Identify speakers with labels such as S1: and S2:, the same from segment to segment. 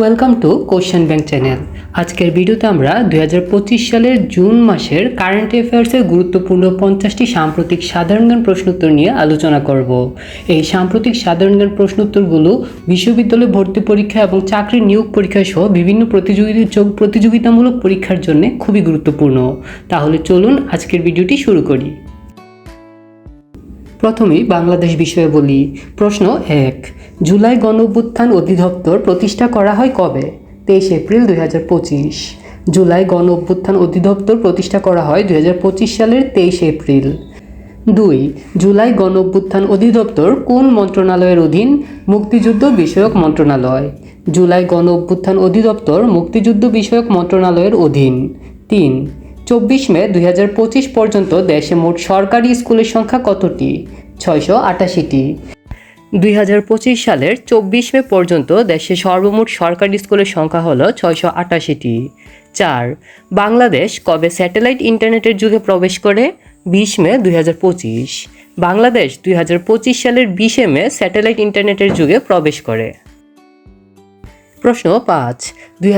S1: Welcome to question bank channel আজকের ভিডিওতে আমরা দু হাজার পঁচিশ সালের জুন মাসের কারেন্ট অ্যাফেয়ার্সের গুরুত্বপূর্ণ পঞ্চাশটি সাম্প্রতিক সাধারণ জ্ঞান প্রশ্নোত্তর নিয়ে আলোচনা করব। এই সাম্প্রতিক সাধারণ জ্ঞান প্রশ্নোত্তরগুলো বিশ্ববিদ্যালয় ভর্তি পরীক্ষা এবং চাকরি নিয়োগ পরীক্ষা সহ বিভিন্ন প্রতিযোগিতা প্রতিযোগিতামূলক পরীক্ষার জন্য খুবই গুরুত্বপূর্ণ। তাহলে চলুন আজকের ভিডিওটি শুরু করি। প্রথমেই বাংলাদেশ বিষয়ে বলি। প্রশ্ন এক, জুলাই গণ অভ্যুত্থান অধিদপ্তর প্রতিষ্ঠা করা হয় কবে? তেইশ এপ্রিল দুই পঁচিশ। জুলাই গণ অভ্যুত্থান অধিদপ্তর প্রতিষ্ঠা করা হয় দুই হাজার পঁচিশ সালের তেইশ এপ্রিল। দুই, জুলাই গণ অভ্যুত্থান অধিদপ্তর কোন মন্ত্রণালয়ের অধীন? মুক্তিযুদ্ধ বিষয়ক মন্ত্রণালয়। জুলাই গণ অভ্যুত্থান অধিদপ্তর মুক্তিযুদ্ধ বিষয়ক মন্ত্রণালয়ের অধীন। তিন চব্বিশ মে দুই হাজার পঁচিশ পর্যন্ত দেশে মোট সরকারি স্কুলের সংখ্যা কতটি? ছয়শো আটাশিটি। দুই হাজার পঁচিশ সালের চব্বিশ মে পর্যন্ত দেশে সর্বমোট সরকারি স্কুলের সংখ্যা হলো ছয়শো আটাশিটি। চার, বাংলাদেশ কবে স্যাটেলাইট ইন্টারনেটের যুগে প্রবেশ করে? বিশ মে দুই হাজার পঁচিশ। বাংলাদেশ দুই হাজার পঁচিশ সালের বিশে মে স্যাটেলাইট ইন্টারনেটের যুগে প্রবেশ করে। প্রশ্ন পাঁচ। দুই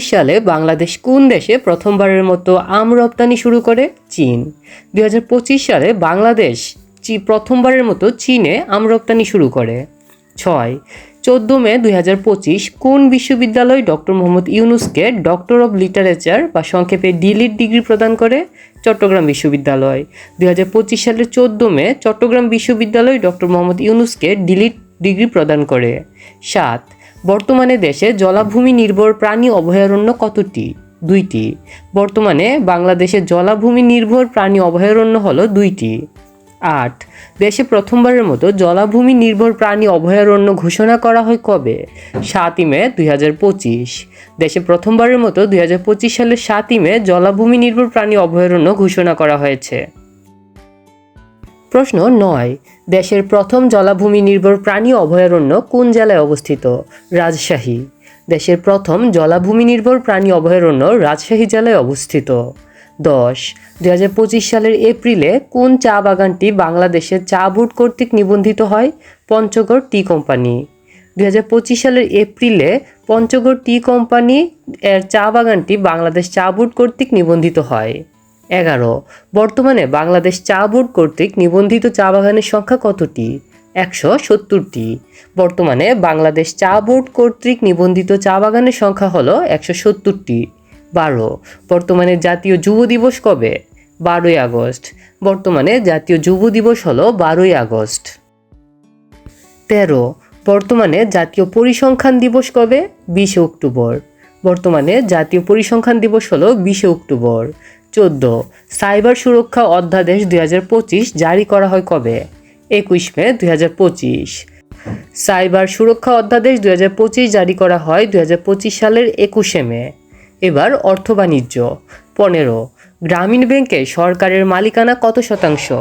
S1: সালে বাংলাদেশ কোন দেশে প্রথমবারের মতো আম রপ্তানি শুরু করে? চীন। দুই হাজার পঁচিশ সালে বাংলাদেশ চি প্রথমবারের মতো চীনে আম রপ্তানি শুরু করে। ছয়। চোদ্দ মে দুই হাজার পঁচিশ কোন বিশ্ববিদ্যালয় ডক্টর মোহাম্মদ ইউনুসকে ডক্টর অব লিটারেচার বা সংক্ষেপে ডিলিট ডিগ্রি প্রদান করে? চট্টগ্রাম বিশ্ববিদ্যালয়। দু হাজার পঁচিশ সালের চোদ্দ মে চট্টগ্রাম বিশ্ববিদ্যালয় ডক্টর মোহাম্মদ ইউনুসকে ডিলিট ডিগ্রি প্রদান করে। সাত। বর্তমানে দেশে জলাভূমি নির্ভর প্রাণী অভয়ারণ্য কতটি? দুইটি। বর্তমানে বাংলাদেশে জলাভূমি নির্ভর প্রাণী অভয়ারণ্য হল দুইটি। আট। দেশে প্রথমবারের মতো জলাভূমি নির্ভর প্রাণী অভয়ারণ্য ঘোষণা করা হয় কবে? সাতই মে দুই হাজার পঁচিশ। দেশে প্রথমবারের মতো দুই হাজার পঁচিশ সালের সাতই মে জলাভূমি নির্ভর প্রাণী অভয়ারণ্য ঘোষণা করা হয়েছে। প্রশ্ন নয়। দেশের প্রথম জলাভূমি নির্ভর প্রাণী অভয়ারণ্য কোন জেলায় অবস্থিত? রাজশাহী। দেশের প্রথম জলাভূমি নির্ভর প্রাণী অভয়ারণ্য রাজশাহী জেলায় অবস্থিত। দশ। পঁচিশ সালের এপ্রিলে কোন চা বাগানটি বাংলাদেশের চা বোর্ড কর্তৃক নিবন্ধিত হয়? Panchagarh tea company. দুই হাজার পঁচিশ সালের এপ্রিলে পঞ্চগড় টি কোম্পানি এর চা বাগানটি বাংলাদেশ চা বোর্ড কর্তৃক নিবন্ধিত হয়। এগারো। বর্তমানে বাংলাদেশ চা বোর্ড কর্তৃক নিবন্ধিত চা বাগানের সংখ্যা কতটি? একশো সত্তরটি। বর্তমানে বাংলাদেশ চা বোর্ড কর্তৃক নিবন্ধিত চা বাগানের সংখ্যা হলো একশো সত্তরটি। বারো। বর্তমানে জাতীয় যুব দিবস কবে? বারোই আগস্ট। বর্তমানে জাতীয় যুব দিবস হলো বারোই আগস্ট। তেরো। বর্তমানে জাতীয় পরিসংখ্যান দিবস কবে? বিশে অক্টোবর। বর্তমানে জাতীয় পরিসংখ্যান দিবস হলো বিশে অক্টোবর। চোদ্দ। সাইবার সুরক্ষা অধ্যাদেশ দুই হাজার পঁচিশ জারি করা হয় কবে? একুশ মে দু হাজার পঁচিশ। সাইবার সুরক্ষা অধ্যাদেশ দু হাজার পঁচিশ জারি করা হয় দু হাজার পঁচিশ সালের একুশে মে। এবার অর্থ বাণিজ্য। পনেরো। গ্রামীণ ব্যাংকে সরকারের মালিকানা কত শতাংশ?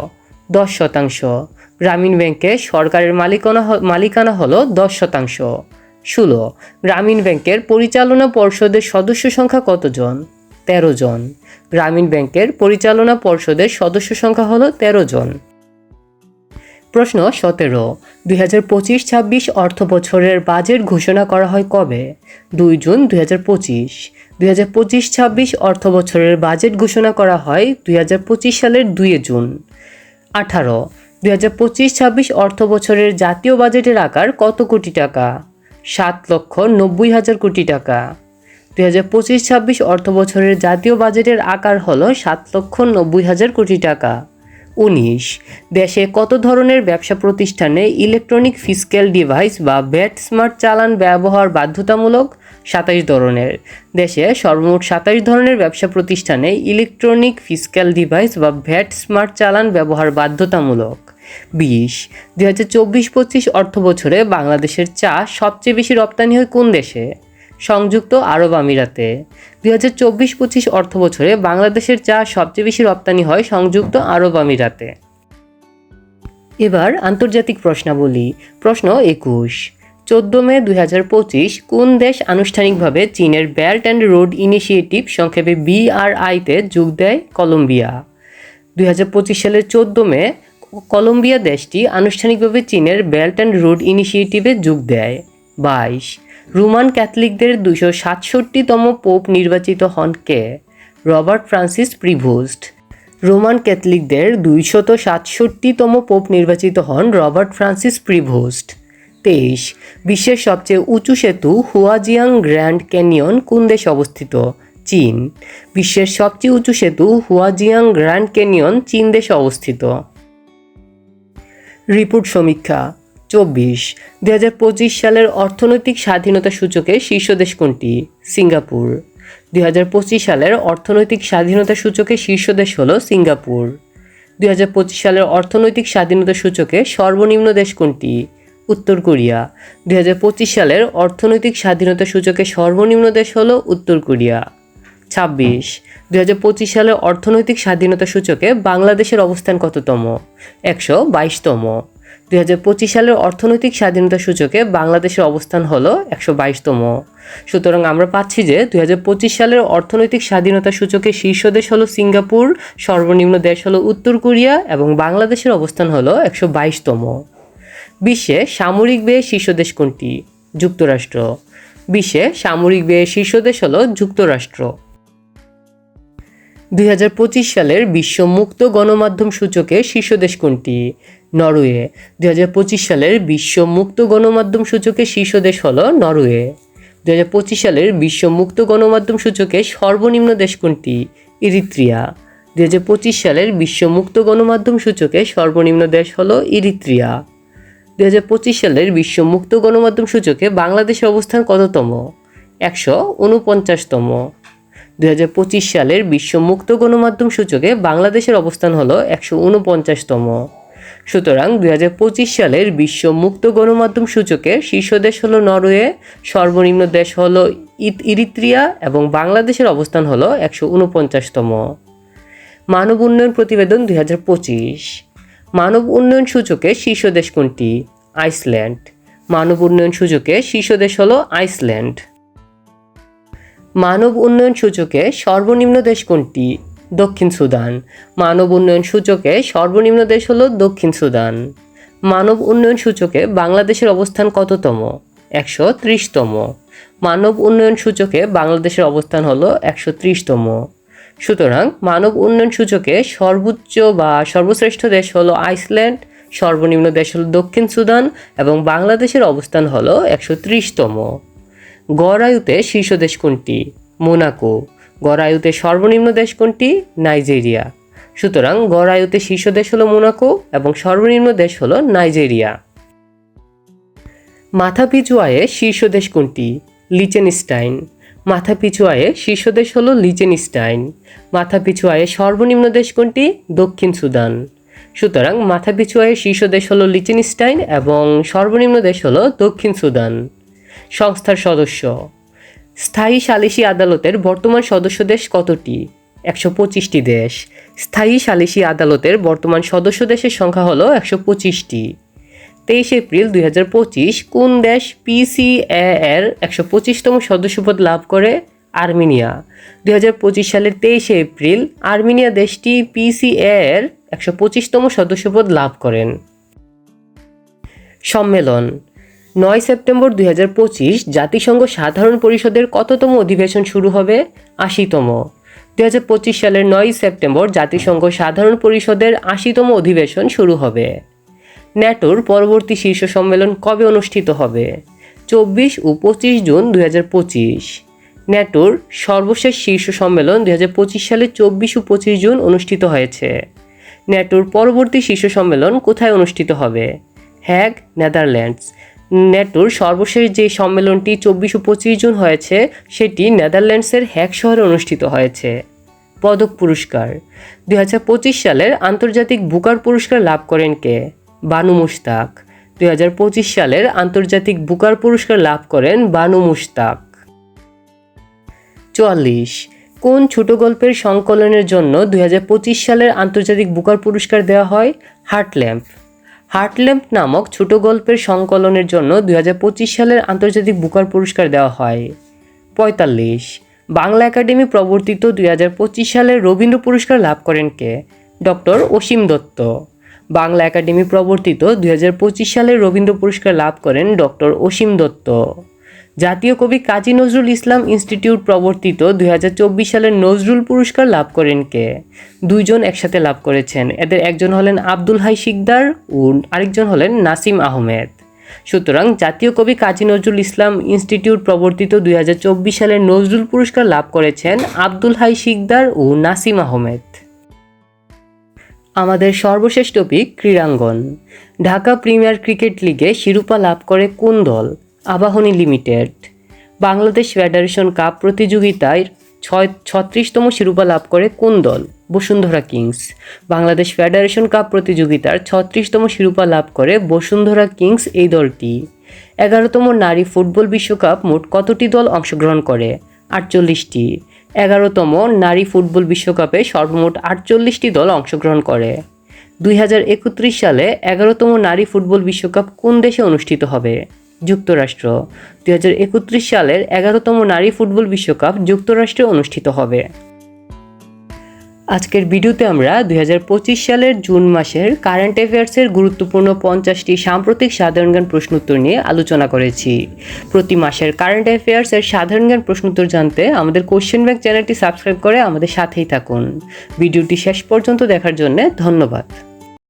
S1: দশ শতাংশ। গ্রামীণ ব্যাংকে সরকারের মালিকানা মালিকানা হলো দশ শতাংশ। ষোলো। গ্রামীণ ব্যাংকের পরিচালনা পর্ষদের সদস্য সংখ্যা কতজন? তেরো জন। গ্রামীণ ব্যাংকের পরিচালনা পর্ষদের সদস্য সংখ্যা হলো তেরো জন। প্রশ্ন সতেরো, দুই হাজার পঁচিশ ছাব্বিশ অর্থ বছরের বাজেট ঘোষণা করা হয় কবে? দুই জুন দুই হাজার পঁচিশ, দুই হাজার পঁচিশ ছাব্বিশ অর্থ বছরের বাজেট ঘোষণা করা হয় দুই হাজার পঁচিশ সালের দুই জুন। আঠারো, দুই হাজার পঁচিশ ছাব্বিশ অর্থ বছরের জাতীয় বাজেটের আকার কত কোটি টাকা? সাত লক্ষ নব্বই হাজার কোটি টাকা। দুই হাজার পঁচিশ ছাব্বিশ অর্থ বছরের জাতীয় বাজেটের আকার হল সাত লক্ষ নব্বই হাজার কোটি টাকা। উনিশ। দেশে কত ধরনের ব্যবসা প্রতিষ্ঠানে ইলেকট্রনিক ফিজিক্যাল ডিভাইস বা ব্যাট স্মার্ট চালান ব্যবহার বাধ্যতামূলক? সাতাশ ধরনের। দেশে সর্বমোট সাতাশ ধরনের ব্যবসা প্রতিষ্ঠানে ইলেকট্রনিক ফিজিক্যাল ডিভাইস বা ভ্যাট স্মার্ট চালান ব্যবহার বাধ্যতামূলক। বিশ। দুই হাজার চব্বিশ পঁচিশ অর্থ বছরে বাংলাদেশের চা সবচেয়ে বেশি রপ্তানি হয় কোন দেশে? সংযুক্ত আরব আমিরাতে। দুই হাজার চব্বিশ পঁচিশ অর্থ বছরে বাংলাদেশের চা সবচেয়ে বেশি রপ্তানি হয় সংযুক্ত আরব আমিরাতে। এবার আন্তর্জাতিক প্রশ্নাবলী। প্রশ্ন একুশ। চোদ্দ মে দুই হাজার পঁচিশ কোন দেশ আনুষ্ঠানিকভাবে চীনের বেল্ট অ্যান্ড রোড ইনিশিয়েটিভ সংক্ষেপে বিআরআইতে যোগ দেয়? কলম্বিয়া। দুই হাজার পঁচিশ সালের চোদ্দ মে কলম্বিয়া দেশটি আনুষ্ঠানিকভাবে চীনের বেল্ট অ্যান্ড রোড ইনিশিয়েটিভে যোগ দেয়। বাইশ। রোমান ক্যাথলিকদের দুশো সাতষট্টিতম পোপ নির্বাচিত হন কে? Robert Francis Prevost. রোমান ক্যাথলিকদের দুইশত সাতষট্টিতম পোপ নির্বাচিত হন রবার্ট ফ্রান্সিস প্রিভোস্ট। তেইশ। বিশ্বের সবচেয়ে উঁচু সেতু হুয়াজিয়াং গ্র্যান্ড ক্যানিয়ন কোন দেশে অবস্থিত? চীন। বিশ্বের সবচেয়ে উঁচু সেতু হুয়াজিয়াং গ্র্যান্ড ক্যানিয়ন চীন দেশে অবস্থিত। রিপোর্ট সমীক্ষা। চব্বিশ দু সালের অর্থনৈতিক স্বাধীনতা সূচকে শীর্ষ দেশ কোনটি? সিঙ্গাপুর। দুই হাজার পঁচিশ সালের অর্থনৈতিক স্বাধীনতা সূচকে শীর্ষ দেশ হল সিঙ্গাপুর। দুই হাজার পঁচিশ সালের অর্থনৈতিক স্বাধীনতা সূচকে সর্বনিম্ন দেশ কোনটি? উত্তর কোরিয়া। দুই হাজার পঁচিশ সালের অর্থনৈতিক স্বাধীনতা সূচকে সর্বনিম্ন দেশ হল উত্তর কোরিয়া। ছাব্বিশ, দুই হাজার পঁচিশ সালের অর্থনৈতিক স্বাধীনতা সূচকে বাংলাদেশের অবস্থান কততম? একশো বাইশতম। দুই সালের অর্থনৈতিক স্বাধীনতা সূচকে বাংলাদেশের অবস্থান হলো একশো বাইশতম। সুতরাং আমরা পাচ্ছি যে দুই সালের অর্থনৈতিক স্বাধীনতা সূচকে শীর্ষ দেশ হলো সিঙ্গাপুর, সর্বনিম্ন দেশ হলো উত্তর কোরিয়া এবং বাংলাদেশের অবস্থান হলো একশো বাইশতম। বিশ্বে সামরিক ব্যয়ে শীর্ষ দেশ কোনটি? যুক্তরাষ্ট্র। বিশ্বে সামরিক ব্যয়ে শীর্ষ দেশ হল যুক্তরাষ্ট্র। দুই হাজার পঁচিশ সালের বিশ্ব মুক্ত গণমাধ্যম সূচকে শীর্ষ দেশ কোনটি? নরওয়ে। দু পঁচিশ সালের বিশ্ব মুক্ত গণমাধ্যম সূচকে শীর্ষ দেশ হল নরওয়ে। দু পঁচিশ সালের বিশ্ব মুক্ত গণমাধ্যম সূচকে সর্বনিম্ন দেশ কোনটি? ইরিত্রিয়া। হাজার পঁচিশ সালের বিশ্ব মুক্ত গণমাধ্যম সূচকে সর্বনিম্ন দেশ হল ইরিত্রিয়া। দু পঁচিশ সালের বিশ্ব মুক্ত গণমাধ্যম সূচকে বাংলাদেশের অবস্থান কততম? একশো উনপঞ্চাশতম। দু হাজার পঁচিশ সালের বিশ্ব মুক্ত গণমাধ্যম সূচকে বাংলাদেশের অবস্থান হলো একশো উনপঞ্চাশতম। সুতরাং দুই হাজার পঁচিশ সালের বিশ্ব মুক্ত গণমাধ্যম সূচকে শীর্ষ দেশ হলো নরওয়ে, সর্বনিম্ন দেশ হলো ইরিত্রিয়া এবং বাংলাদেশের অবস্থান হলো একশো উনপঞ্চাশতম মানব উন্নয়ন প্রতিবেদন দুই হাজার পঁচিশ। মানব উন্নয়ন সূচকে শীর্ষ দেশ কোনটি? আইসল্যান্ড। মানব উন্নয়ন সূচকে শীর্ষ দেশ হলো আইসল্যান্ড। মানব উন্নয়ন সূচকে সর্বনিম্ন দেশ কোনটি? দক্ষিণ সুদান। মানব উন্নয়ন সূচকে সর্বনিম্ন দেশ হলো দক্ষিণ সুদান। মানব উন্নয়ন সূচকে বাংলাদেশের অবস্থান কততম? একশো ত্রিশতম। মানব উন্নয়ন সূচকে বাংলাদেশের অবস্থান হলো একশো ত্রিশতম। সুতরাং মানব উন্নয়ন সূচকে সর্বোচ্চ বা সর্বশ্রেষ্ঠ দেশ হলো আইসল্যান্ড, সর্বনিম্ন দেশ হলো দক্ষিণ সুদান এবং বাংলাদেশের অবস্থান হলো একশো ত্রিশতম। গড় আয়ুতে শীর্ষ দেশ কোনটি? মোনাকো। গড় আয়ুতে সর্বনিম্ন দেশ কোনটি? নাইজেরিয়া। সুতরাং গড় আয়ুতে শীর্ষ দেশ হলো মোনাকো এবং সর্বনিম্ন দেশ হলো নাইজেরিয়া। মাথাপিছু আয়ে শীর্ষ দেশ কোনটি? লিচেনস্টাইন। মাথাপিছু আয়ে শীর্ষ দেশ হলো লিচেনস্টাইন। মাথাপিছু আয়ে সর্বনিম্ন দেশ কোনটি? দক্ষিণ সুদান। সুতরাং মাথাপিছু আয়ে শীর্ষ দেশ হলো লিচেনস্টাইন এবং সর্বনিম্ন দেশ হলো দক্ষিণ সুদান। সংস্থার সদস্য। স্থায়ী সালিসি আদালতের বর্তমান সদস্য দেশ কতটি? একশো পঁচিশটি দেশ। স্থায়ী সালিসি আদালতের বর্তমান সদস্য দেশের সংখ্যা হলো একশো পঁচিশটি। তেইশ এপ্রিল দুই হাজার পঁচিশ, কোন দেশ পিসিএ এর একশো পঁচিশতম সদস্যপদ লাভ করে? আর্মেনিয়া। দুই হাজার পঁচিশ সালের তেইশে এপ্রিল, আর্মেনিয়া দেশটি পিসিএ এর একশো পঁচিশতম সদস্যপদ লাভ করেন। সম্মেলন। নয় সেপ্টেম্বর দুই হাজার পঁচিশ জাতিসংঘ সাধারণ পরিষদের কততম অধিবেশন শুরু হবে? আশিতম। দুই হাজার পঁচিশ সালের নয় সেপ্টেম্বর জাতিসংঘ সাধারণ পরিষদের আশিতম অধিবেশন শুরু হবে। ন্যাটোর পরবর্তী শীর্ষ সম্মেলন কবে অনুষ্ঠিত হবে? চব্বিশ ও পঁচিশ জুন দুই হাজার পঁচিশ। ন্যাটোর সর্বশেষ শীর্ষ সম্মেলন দুই হাজার পঁচিশ সালে চব্বিশ ও পঁচিশ জুন অনুষ্ঠিত হয়েছে। ন্যাটোর পরবর্তী শীর্ষ সম্মেলন কোথায় অনুষ্ঠিত হবে? Hague, Netherlands. ন্যাটোর সর্বশেষ যে সম্মেলনটি চব্বিশ ও পঁচিশ জুন হয়েছে, সেটি নেদারল্যান্ডসের হ্যাগ শহরে অনুষ্ঠিত হয়েছে। পদক পুরস্কার। দুই হাজার পঁচিশ সালের আন্তর্জাতিক বুকার পুরস্কার লাভ করেন কে? বানু মুশতাক। দুই হাজার পঁচিশ সালের আন্তর্জাতিক বুকার পুরস্কার লাভ করেন বানু মুশতাক। চুয়াল্লিশ। কোন ছোট গল্পের সংকলনের জন্য দুই হাজার পঁচিশ সালের আন্তর্জাতিক বুকার পুরস্কার দেওয়া হয়? হার্টল্যাম্প। হার্টল্যাম্প নামক ছোট গল্পের সংকলনের জন্য দুই হাজার পঁচিশ সালের আন্তর্জাতিক বুকার পুরস্কার দেওয়া হয়। পঁয়তাল্লিশ। বাংলা একাডেমি প্রবর্তিত দুই সালের রবীন্দ্র পুরস্কার লাভ করেন কে? ডক্টর অসীম দত্ত। বাংলা একাডেমি প্রবর্তিত দুই সালের রবীন্দ্র পুরস্কার লাভ করেন ডক্টর অসীম দত্ত। জাতীয় কবি কাজী নজরুল ইসলাম ইনস্টিটিউট প্রবর্তিত দুই হাজার চব্বিশ সালের নজরুল পুরস্কার লাভ করেন কে? দুইজন একসাথে লাভ করেছেন। এদের একজন হলেন আব্দুল হাই শিকদার ও আরেকজন হলেন নাসিম আহমেদ। সুতরাং জাতীয় কবি কাজী নজরুল ইসলাম ইনস্টিটিউট প্রবর্তিত দুই হাজার চব্বিশ সালের নজরুল পুরস্কার লাভ করেছেন আব্দুল হাই শিকদার ও নাসিম আহমেদ। আমাদের সর্বশেষ টপিক ক্রীড়াঙ্গন। ঢাকা প্রিমিয়ার ক্রিকেট লিগে শিরোপা লাভ করে কোন দল? Abahani limited. Bangladesh federation cup প্রতিযোগিতায় ছয়, ছত্রিশতম শিরোপা লাভ করে কোন দল? Basundhara Kings. Bangladesh federation cup প্রতিযোগিতার ছত্রিশতম শিরোপা লাভ করে বসুন্ধরা কিংস এই দলটি। এগারোতম নারী ফুটবল বিশ্বকাপ মোট কতটি দল অংশগ্রহণ করে? আটচল্লিশটি। এগারোতম নারী ফুটবল বিশ্বকাপে সর্বমোট আটচল্লিশটি দল অংশগ্রহণ করে। দুই হাজার একত্রিশ সালে এগারোতম নারী ফুটবল বিশ্বকাপ কোন দেশে অনুষ্ঠিত হবে? যুক্তরাষ্ট্র। দুই হাজার একত্রিশ সালের এগারোতম নারী ফুটবল বিশ্বকাপ যুক্তরাষ্ট্রে অনুষ্ঠিত হবে। আজকের ভিডিওতে আমরা দুই হাজার পঁচিশ সালের জুন মাসের কারেন্ট অ্যাফেয়ার্সের গুরুত্বপূর্ণ পঞ্চাশটি সাম্প্রতিক সাধারণ জ্ঞান প্রশ্নোত্তর নিয়ে আলোচনা করেছি। প্রতি মাসের কারেন্ট অ্যাফেয়ার্সের সাধারণ জ্ঞান প্রশ্নোত্তর জানতে আমাদের কোশ্চেন ব্যাংক চ্যানেলটি সাবস্ক্রাইব করে আমাদের সাথেই থাকুন। ভিডিওটি শেষ পর্যন্ত দেখার জন্য ধন্যবাদ।